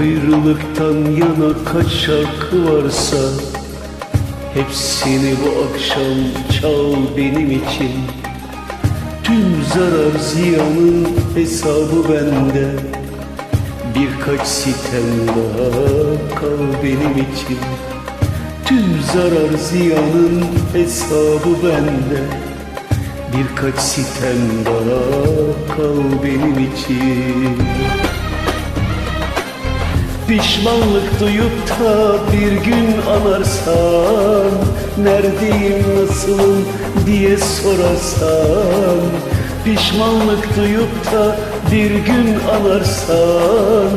Ayrılıktan yana kaç şarkı varsa Hepsini bu akşam çal benim için. Tüm zarar ziyanın hesabı bende. Birkaç sitem daha kal benim için. Tüm zarar ziyanın hesabı bende. Birkaç sitem daha kal benim için Pişmanlık duyup da bir gün anarsan Neredeyim nasılım diye sorarsan Pişmanlık duyup da bir gün anarsan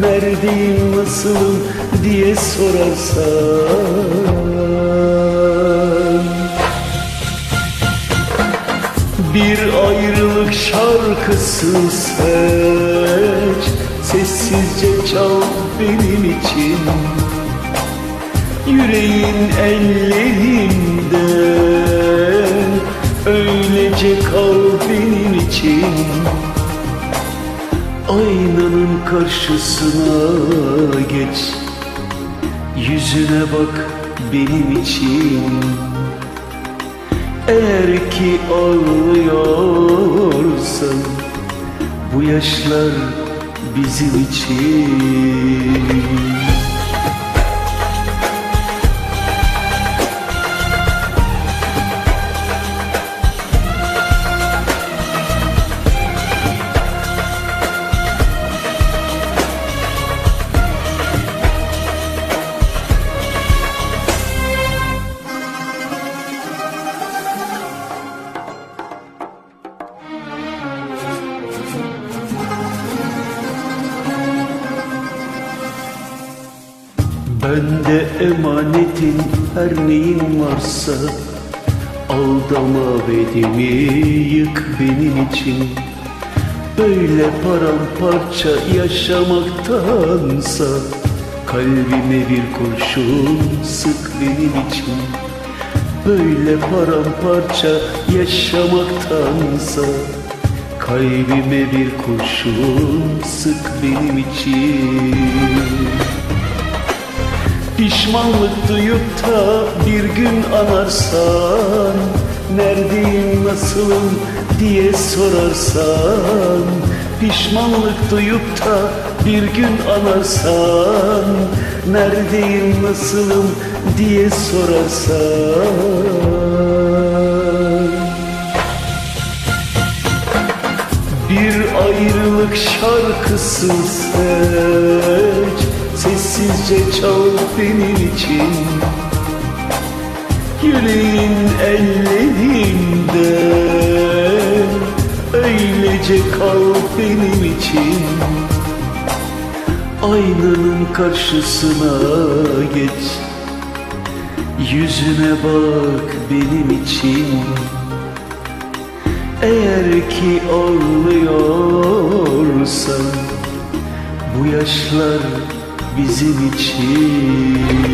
Neredeyim nasılım diye sorarsan Bir ayrılık şarkısı seç Sessizce çal benim için. Yüreğin ellerimde Öylece kal benim için. Aynanın karşısına geç. Yüzüne bak benim için. Eğer ki ağlıyorsan Bu yaşlar bizim için Bende emanetin her neyin varsa Aldama bedimi yık benim için. Böyle paramparça yaşamaktansa Kalbime bir kurşun sık benim için. Böyle paramparça yaşamaktansa Kalbime bir kurşun sık benim için Pişmanlık duyup da bir gün anarsan Neredeyim nasılım? diye sorarsan Pişmanlık duyup da bir gün anarsan Neredeyim nasılım? diye sorarsan. Bir ayrılık şarkısı seç Sessizce çal benim için. Yüreğin ellerinde. Öylece kal benim için. Aynanın karşısına geç. Yüzüne bak benim için. Eğer ki ağlıyorsan Bu yaşlar bizim için